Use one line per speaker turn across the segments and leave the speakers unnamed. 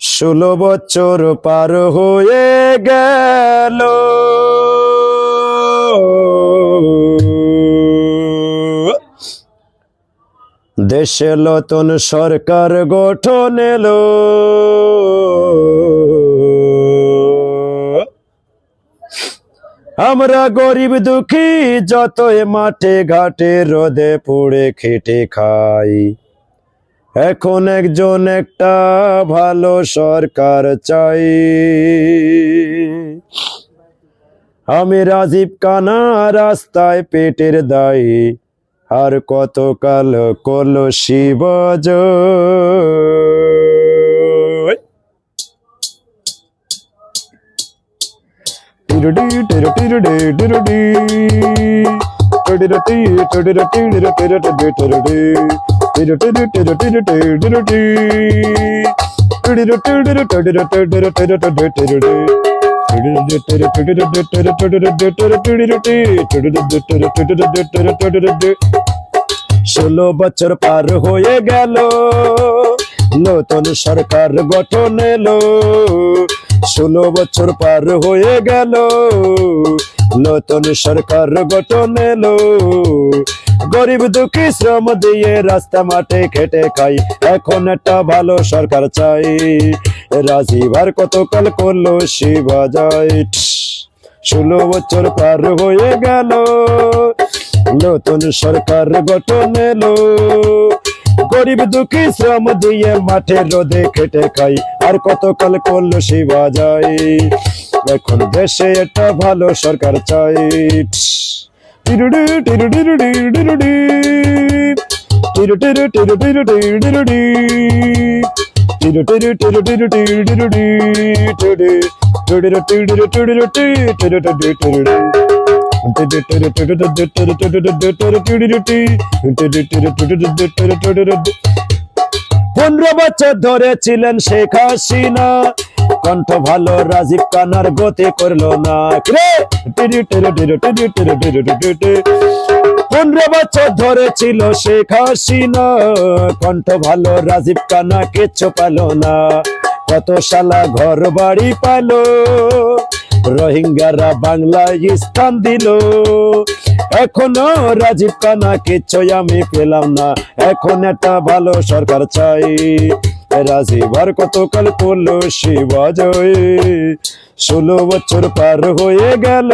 ষোলো বছর পার হয়ে গেল। দেশে নতুন সরকার গঠন এলো। আমরা গরিব দুঃখী, যতই মাঠে ঘাটে রোদে পুড়ে খেটে খাই। এখন একজন একটা ভালো সরকার চাই। আমি রাজীব কানা রাস্তায় পেটের দায়ী। আর কতকাল কলো শিবজ টিরডি টিরডি টিরডি টিরডি টিরডি টিরডি টিরডি ষোলো বছর পার হয়ে গেল নতুন সরকার গঠন এলো। ষোলো বছর পার হয়ে গেল নতুন সরকার গঠন এলো। গরিব দুঃখী শ্রম দিয়ে রাস্তা মাঠে খেটে খাই। এখন একটা ভালো সরকার চাই। রাজীব আর কতকাল করল শিবা যায় ষোলো বছর পার হয়ে গেল। নতুন সরকার গঠন এলো। গরিব দুঃখী শ্রম দিয়ে মাঠে রোদে খেটে খাই। আর কতকাল করল শিবা যায় এখন দেশে একটা ভালো সরকার চাই পনেরো বছর ধরে ছিলেন শেখ হাসিনা কণ্ঠ ভালো, রাজীব কানার গতি করল না। পনেরো বছর ধরে ছিল শেখ হাসিনা। কণ্ঠ ভালো, রাজীব কানা কিচ্ছু পালো না। কত সালা ঘর বাড়ি পালো। রোহিঙ্গারা বাংলায় স্থান দিল। এখনও রাজীব কানা কিচ্ছু আমি পেলাম না। এখন একটা ভালো সরকার চাই। রাজীব আর কতকাল করল শিবাজয় ষোলো বছর পার হয়ে গেল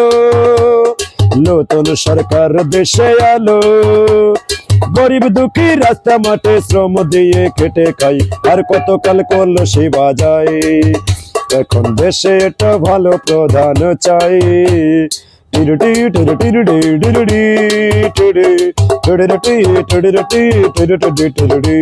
নতুন সরকার দেশে আলো গরিব দুঃখী রাস্তা মাঠে শ্রম দিয়ে খেটে খাই আর কতকাল করল শিবা যায় এখন দেশে একটা ভালো প্রধান চাই টিরুটি টিরুটি টিরুটি টিরুটি টিরুডি টিরু টিরু টিরু টিরুটি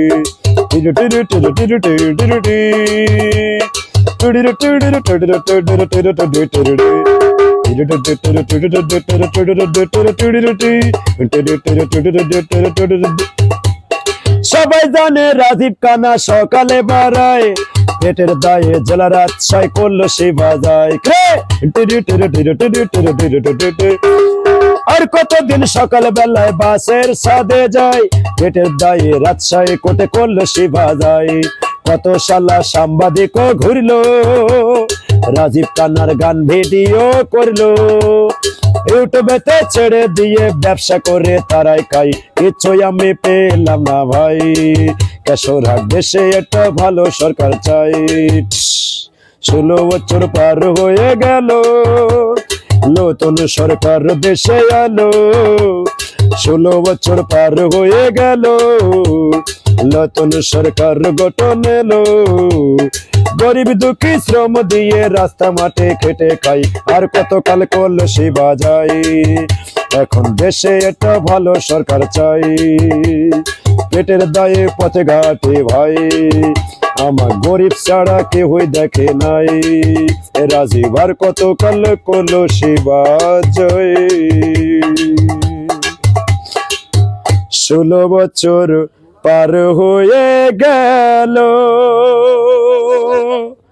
সবাই জানে রাজীব কানা সকালে বাড়ায়। পেটের দায়ে জেলা রাজশাহী করল সে বাজায়। আর কতদিন সকাল বেলায় বাসের সাদে যায় পেটের দায়ে রাজশাহী কোটে করল সে বাজায় কত সালা সাংবাদিক ঘুরলো, রাজীব কান্নার গান ভিডিও করল। ইউটিউবেতে ছেড়ে দিয়ে ব্যবসা করে তারাই খাই। কিছুই আমি পেলাম না ভাই। কেশরহাট দেশে একটা ভালো সরকার চাই। ষোলো বছর পার হয়ে গেল। নতুন সরকার দেশে আলো ষোলো বছর পার হয়ে গেল। নতুন সরকার গঠন এলো। গরিব দুঃখী শ্রম দিয়ে রাস্তা মাঠে খেটে খাই। আর কতকাল শিবা যায় এখন দেশে একটা ভালো সরকার চাই। পেটের দায়ে পথে ঘাটে ভাই। আমার গরিব ছাড়া কেউই দেখে নাই। এ রাজীব আর কতকাল করল শিবা জয় ষোলো বছর পার হয়ে গেল।